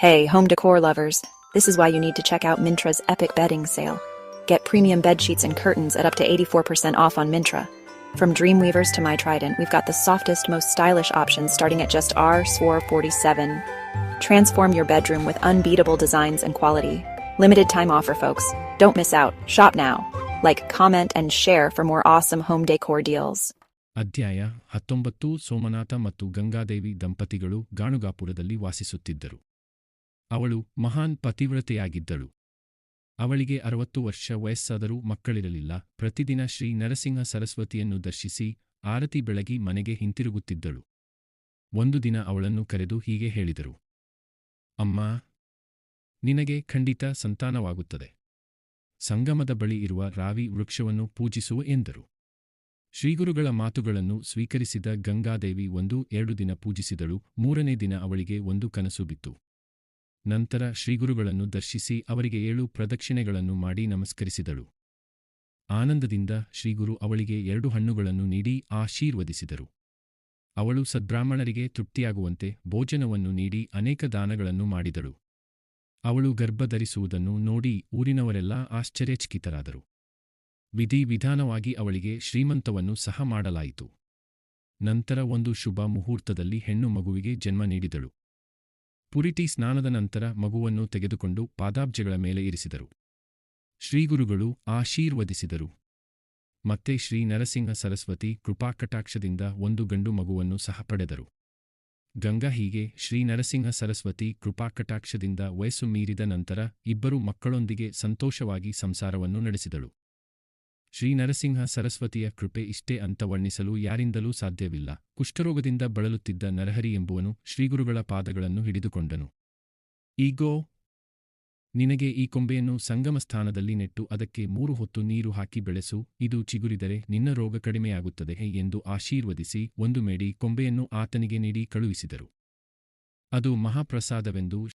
Hey, home decor lovers. This is why you need to check out Mintra's epic bedding sale. Get premium bed sheets and curtains at up to 84% off on Mintra. From Dreamweavers to My Trident, we've got the softest, most stylish options starting at just R SWAR 47. Transform your bedroom with unbeatable designs and quality. Limited time offer, folks. Don't miss out. Shop now. Like, comment, and share for more awesome home decor deals. ಅಧ್ಯಾಯ ಹತ್ತೊಂಬತ್ತು ಸೋಮನಾಥ ಮತ್ತು ಗಂಗಾದೇವಿ ದಂಪತಿಗಳು ಗಾಣುಗಾಪುರದಲ್ಲಿ ವಾಸಿಸುತ್ತಿದ್ದರು ಅವಳು ಮಹಾನ್ ಪತಿವ್ರತೆಯಾಗಿದ್ದಳು. ಅವಳಿಗೆ ಅರವತ್ತು ವರ್ಷ ವಯಸ್ಸಾದರೂ ಮಕ್ಕಳಿರಲಿಲ್ಲ. ಪ್ರತಿದಿನ ಶ್ರೀ ನರಸಿಂಹ ಸರಸ್ವತಿಯನ್ನು ದರ್ಶಿಸಿ ಆರತಿ ಬೆಳಗಿ ಮನೆಗೆ ಹಿಂತಿರುಗುತ್ತಿದ್ದಳು. ಒಂದು ದಿನ ಅವಳನ್ನು ಕರೆದು ಹೀಗೆ ಹೇಳಿದರು. ಅಮ್ಮ, ನಿನಗೆ ಖಂಡಿತ ಸಂತಾನವಾಗುತ್ತದೆ. ಸಂಗಮದ ಬಳಿ ಇರುವ ರಾವಿ ವೃಕ್ಷವನ್ನು ಪೂಜಿಸುವ ಎಂದರು. ಶ್ರೀಗುರುಗಳ ಮಾತುಗಳನ್ನು ಸ್ವೀಕರಿಸಿದ ಗಂಗಾದೇವಿ ಒಂದು ಎರಡು ದಿನ ಪೂಜಿಸಿದಳು. ಮೂರನೇ ದಿನ ಅವಳಿಗೆ ಒಂದು ಕನಸು ಬಿತ್ತು. ನಂತರ ಶ್ರೀಗುರುಗಳನ್ನು ದರ್ಶಿಸಿ ಅವರಿಗೆ ಏಳು ಪ್ರದಕ್ಷಿಣೆಗಳನ್ನು ಮಾಡಿ ನಮಸ್ಕರಿಸಿದಳು. ಆನಂದದಿಂದ ಶ್ರೀಗುರು ಅವಳಿಗೆ ಎರಡು ಹಣ್ಣುಗಳನ್ನು ನೀಡಿ ಆಶೀರ್ವದಿಸಿದರು. ಅವಳು ಸದ್ಬ್ರಾಹ್ಮಣರಿಗೆ ತೃಪ್ತಿಯಾಗುವಂತೆ ಭೋಜನವನ್ನು ನೀಡಿ ಅನೇಕ ದಾನಗಳನ್ನು ಮಾಡಿದಳು. ಅವಳು ಗರ್ಭಧರಿಸುವುದನ್ನು ನೋಡಿ ಊರಿನವರೆಲ್ಲ ಆಶ್ಚರ್ಯಚಕಿತರಾದರು. ವಿಧಿವಿಧಾನವಾಗಿ ಅವಳಿಗೆ ಶ್ರೀಮಂತವನ್ನು ಸಹ ಮಾಡಲಾಯಿತು. ನಂತರ ಒಂದು ಶುಭ ಮುಹೂರ್ತದಲ್ಲಿ ಹೆಣ್ಣು ಮಗುವಿಗೆ ಜನ್ಮ ನೀಡಿದಳು. ಪುರಿಟಿ ಸ್ನಾನದ ನಂತರ ಮಗುವನ್ನು ತೆಗೆದುಕೊಂಡು ಪಾದಾಬ್ಜಗಳ ಮೇಲೆ ಇರಿಸಿದರು. ಶ್ರೀಗುರುಗಳು ಆಶೀರ್ವದಿಸಿದರು. ಮತ್ತೆ ಶ್ರೀ ನರಸಿಂಹ ಸರಸ್ವತಿ ಕೃಪಾಕಟಾಕ್ಷದಿಂದ ಒಂದು ಗಂಡು ಮಗುವನ್ನು ಸಹ ಪಡೆದರು. ಗಂಗಾ ಹೀಗೆ ಶ್ರೀ ನರಸಿಂಹ ಸರಸ್ವತಿ ಕೃಪಾಕಟಾಕ್ಷದಿಂದ ವಯಸ್ಸು ಮೀರಿದ ನಂತರ ಇಬ್ಬರು ಮಕ್ಕಳೊಂದಿಗೆ ಸಂತೋಷವಾಗಿ ಸಂಸಾರವನ್ನು ನಡೆಸಿದಳು. ಶ್ರೀ ನರಸಿಂಹ ಸರಸ್ವತಿಯ ಕೃಪೆ ಇಷ್ಟೇ ಅಂತ ವರ್ಣಿಸಲು ಯಾರಿಂದಲೂ ಸಾಧ್ಯವಿಲ್ಲ. ಕುಷ್ಠರೋಗದಿಂದ ಬಳಲುತ್ತಿದ್ದ ನರಹರಿ ಎಂಬುವನು ಶ್ರೀಗುರುಗಳ ಪಾದಗಳನ್ನು ಹಿಡಿದುಕೊಂಡನು. ಈಗೋ, ನಿನಗೆ ಈ ಕೊಂಬೆಯನ್ನು ಸಂಗಮ ಸ್ಥಾನದಲ್ಲಿ ನೆಟ್ಟು ಅದಕ್ಕೆ ಮೂರು ಹೊತ್ತು ನೀರು ಹಾಕಿ ಬೆಳೆಸು. ಇದು ಚಿಗುರಿದರೆ ನಿನ್ನ ರೋಗ ಕಡಿಮೆಯಾಗುತ್ತದೆ ಎಂದು ಆಶೀರ್ವದಿಸಿ ಒಂದು ಮೇಡಿ ಕೊಂಬೆಯನ್ನು ಆತನಿಗೆ ನೀಡಿ ಕಳುಹಿಸಿದರು. ಅದು ಮಹಾಪ್ರಸಾದವೆಂದು